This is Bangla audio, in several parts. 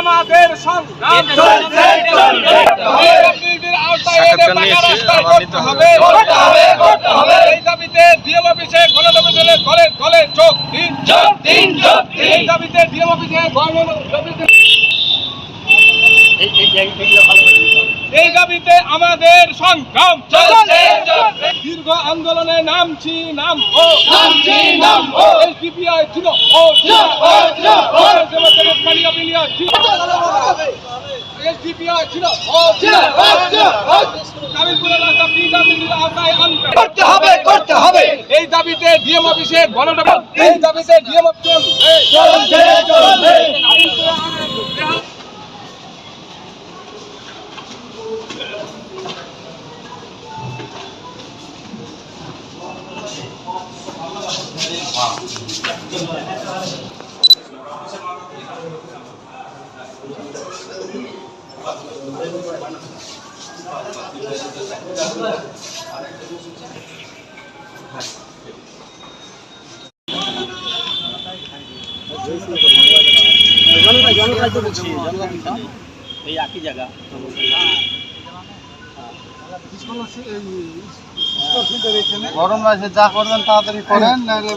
আমাদের সংগ্রাম চলছে। এই দাবিতে ডিএল অফিসে গণতন্ত্র দলের গলে গলে চোখ দিন চোখ দিন, চোখ দিন। এই দাবিতে ডিএল অফিসে গণতন্ত্র অফিসে এই দাবিতে আমাদের সংগ্রাম চলছে। দীর্ঘ আন্দোলনে নামছি নাম ও নামছি, ছিল ও ও, ছিল, ও। ইন্ডিয়া ছিল। ও ও। রাস্তা পিডব্লিউডির আওতায় আনতে করতে হবে করতে হবে। এই দাবিতে ডিএম অফিসে গণতন্ত্র এই দাবিতে ডিএম অফিস চলছে। চলছে। এই একই জায়গা। গরম আছে যা করবেন তাড়াতাড়ি করেন নাহলে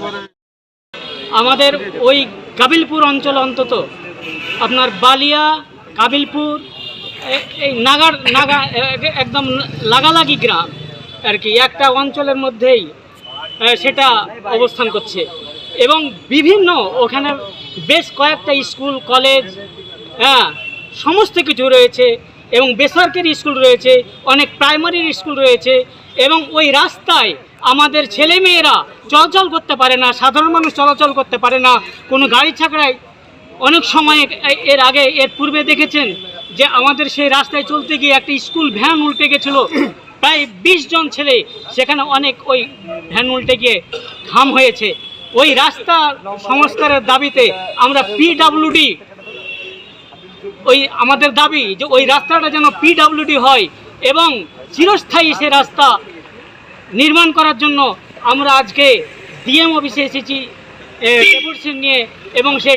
আমাদের ওই কাবিলপুর অঞ্চল অন্তত, আপনার বালিয়া কাবিলপুর এই নাগার, নাগা একদম লাগালাগি গ্রাম আর কি, একটা অঞ্চলের মধ্যেই সেটা অবস্থান করছে। এবং বিভিন্ন ওখানে বেশ কয়েকটা স্কুল, কলেজ হ্যাঁ সমস্ত কিছু রয়েছে এবং বেসরকারি স্কুল রয়েছে, অনেক প্রাইমারি স্কুল রয়েছে এবং ওই রাস্তায় আমাদের ছেলেমেয়েরা চলাচল করতে পারে না, সাধারণ মানুষ চলাচল করতে পারে না। কোনো গাড়ি ছাকড়ায় অনেক সময় এর আগে, এর পূর্বে দেখেছেন যে আমাদের সেই রাস্তায় চলতে গিয়ে একটা স্কুল ভ্যান উল্টে গেছিল। প্রায় বিশ জন ছেলে সেখানে অনেক ওই ভ্যান উল্টে গিয়ে ঘাম হয়েছে। ওই রাস্তা সংস্কারের দাবিতে আমরা পিডাব্লিউডি ওই আমাদের দাবি যে ওই রাস্তাটা যেন পিডাব্লিউডি হয় এবং চিরস্থায়ী সে রাস্তা নির্মাণ করার জন্য আমরা আজকে ডিএম অফিসে এসেছি নিয়ে এবং সে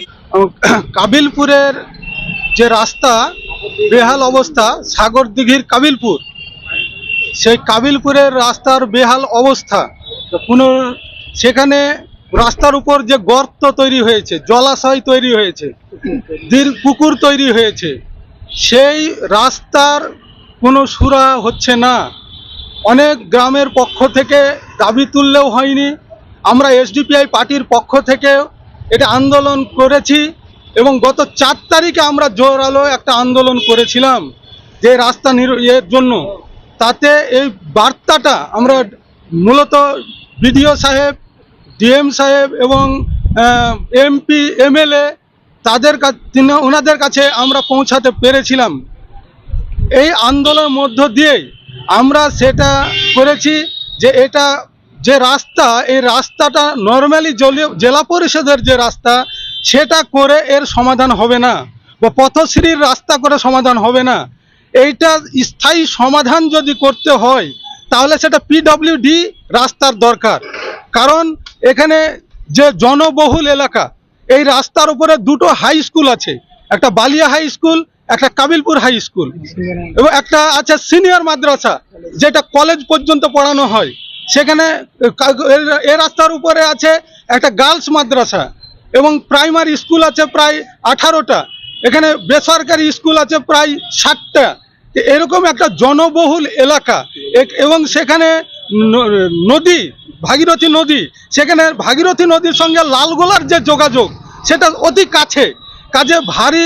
কাবিলপুরের যে রাস্তা, বেহাল অবস্থা, সাগর দিঘির কাবিলপুর, সেই কাবিলপুরের রাস্তার বেহাল অবস্থা কোনো সেখানে রাস্তার উপর যে গর্ত তৈরি হয়েছে, জলাশয় তৈরি হয়েছে পুকুর তৈরি হয়েছে, সেই রাস্তার কোনো সুরা হচ্ছে না। অনেক গ্রামের পক্ষ থেকে দাবি তুললেও হয়নি। আমরা এসডিপিআই পার্টির পক্ষ থেকে এটা আন্দোলন করেছি এবং গত চার তারিখে আমরা জোরালো একটা আন্দোলন করেছিলাম যে রাস্তা নির জন্য। তাতে এই বার্তাটা আমরা মূলত বিডিও সাহেব, ডিএম সাহেব এবং এমপি, এমএলএ তাদের কাছে ওনাদের কাছে আমরা পৌঁছাতে পেরেছিলাম। এই আন্দোলনের মধ্য দিয়েই আমরা সেটা করেছি যে এটা যে রাস্তা, এই রাস্তাটা নর্মালি জেলা পরিষদের যে রাস্তা, সেটা করে এর সমাধান হবে না বা পথশ্রীর রাস্তা করে সমাধান হবে না। এইটা স্থায়ী সমাধান যদি করতে হয়, তাহলে সেটা পিডব্লিউডি রাস্তার দরকার। কারণ এখানে যে জনবহুল এলাকা, এই রাস্তার উপরে দুটো হাই স্কুল আছে। একটা বালিয়া হাই স্কুল একটা কাবিলপুর হাই স্কুল এবং একটা আছে সিনিয়র মাদ্রাসা যেটা কলেজ পর্যন্ত পড়ানো হয়। সেখানে এর- এ রাস্তার উপরে আছে একটা গার্লস মাদ্রাসা এবং প্রাইমারি স্কুল আছে প্রায় আঠারোটা। এখানে বেসরকারি স্কুল আছে প্রায় ষাটটা। এরকম একটা জনবহুল এলাকা। এবং সেখানে নদী ভাগীরথী নদী। সেখানে ভাগীরথী নদীর সঙ্গে লালগোলার যে যোগাযোগ সেটা অতি কাছে। কাজে ভারী,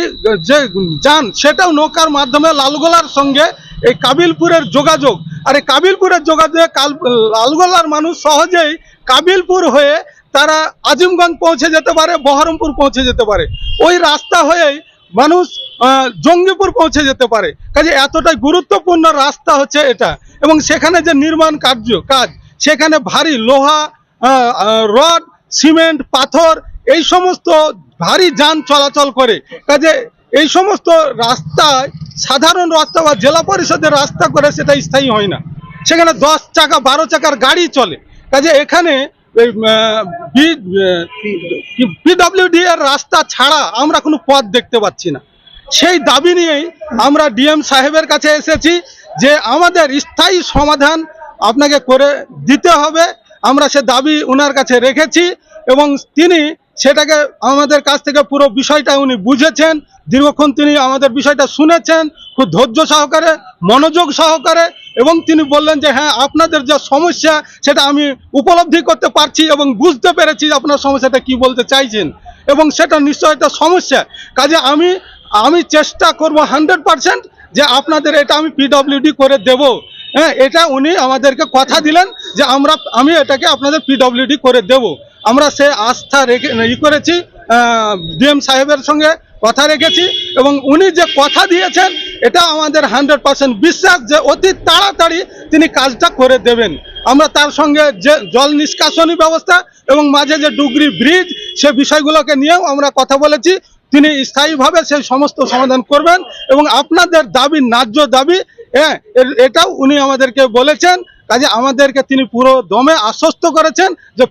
যে যান, সেটাও নৌকার মাধ্যমে লালগোলার সঙ্গে এই কাবিলপুরের যোগাযোগ। আর এই কাবিলপুরের যোগাযোগে কাল, লালগোলার মানুষ সহজেই কাবিলপুর হয়ে তারা আজিমগঞ্জ পৌঁছে যেতে পারে, বহরমপুর পৌঁছে যেতে পারে। ওই রাস্তা হয়েই মানুষ জঙ্গিপুর পৌঁছে যেতে পারে। কাজে এতটাই গুরুত্বপূর্ণ রাস্তা হচ্ছে এটা। এবং সেখানে যে নির্মাণ কার্য, কাজ, সেখানে ভারী লোহা রড, সিমেন্ট, পাথর, এই সমস্ত ভারী যান চলাচল করে। কাজে এই সমস্ত রাস্তায়, সাধারণ রাস্তা বা জেলা পরিষদের রাস্তা করে সেটা স্থায়ী হয় না। সেখানে দশ চাকা, বারো চাকার গাড়ি চলে। কাজে এখানে পিডব্লিউডি এর রাস্তা ছাড়া আমরা কোনো পথ দেখতে পাচ্ছি না। সেই দাবি নিয়েই আমরা ডিএম সাহেবের কাছে এসেছি যে আমাদের স্থায়ী সমাধান আপনাকে করে দিতে হবে। আমরা সে দাবি ওনার কাছে রেখেছি এবং তিনি সেটাকে আমাদের কাছ থেকে পুরো বিষয়টা উনি বুঝেছেন। দীর্ঘক্ষণ তিনি আমাদের বিষয়টা শুনেছেন, খুব ধৈর্য সহকারে, মনোযোগ সহকারে, এবং তিনি বললেন যে হ্যাঁ আপনাদের যে সমস্যা, সেটা আমি উপলব্ধি করতে পারছি এবং বুঝতে পেরেছি আপনার সমস্যাটা কি বলতে চাইছেন। এবং সেটা নিশ্চয় একটা সমস্যা। কাজে আমি আমি চেষ্টা করব হান্ড্রেড পার্সেন্ট যে আপনাদের এটা আমি পিডব্লিউডি করে দেব। হ্যাঁ এটা উনি আমাদেরকে কথা দিলেন যে, আমরা, আমি এটাকে আপনাদের পিডব্লিউডি করে দেব। আমরা সে আস্থা রেখে, ই করেছি ডিএম সাহেবের সঙ্গে কথা রেখেছি এবং উনি যে কথা দিয়েছেন, এটা আমাদের হান্ড্রেড পার্সেন্ট বিশ্বাস যে অতি তাড়াতাড়ি তিনি কাজটা করে দেবেন। আমরা তার সঙ্গে যে জল নিষ্কাশনী ব্যবস্থা এবং মাঝে যে ডুগরি ব্রিজ, সে বিষয়গুলোকে নিয়েও আমরা কথা বলেছি। তিনি স্থায়ীভাবে সেই সমস্ত সমাধান করবেন এবং আপনাদের দাবি, ন্যায্য দাবি হ্যাঁ এটাও উনি আমাদেরকে বলেছেন। কাজে আমাদেরকে তিনি পুরো দমে আশ্বস্ত করেছেন যে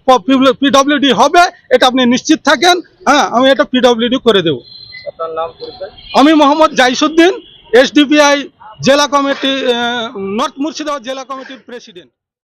পিডব্লিউডি হবে এটা আপনি নিশ্চিত থাকেন। হ্যাঁ আমি এটা পিডব্লিউডি করে দেব। আমি মোহাম্মদ জাইসুদ্দিন এসডিপিআই জেলা কমিটি নর্থ মুর্শিদাবাদ জেলা কমিটির প্রেসিডেন্ট।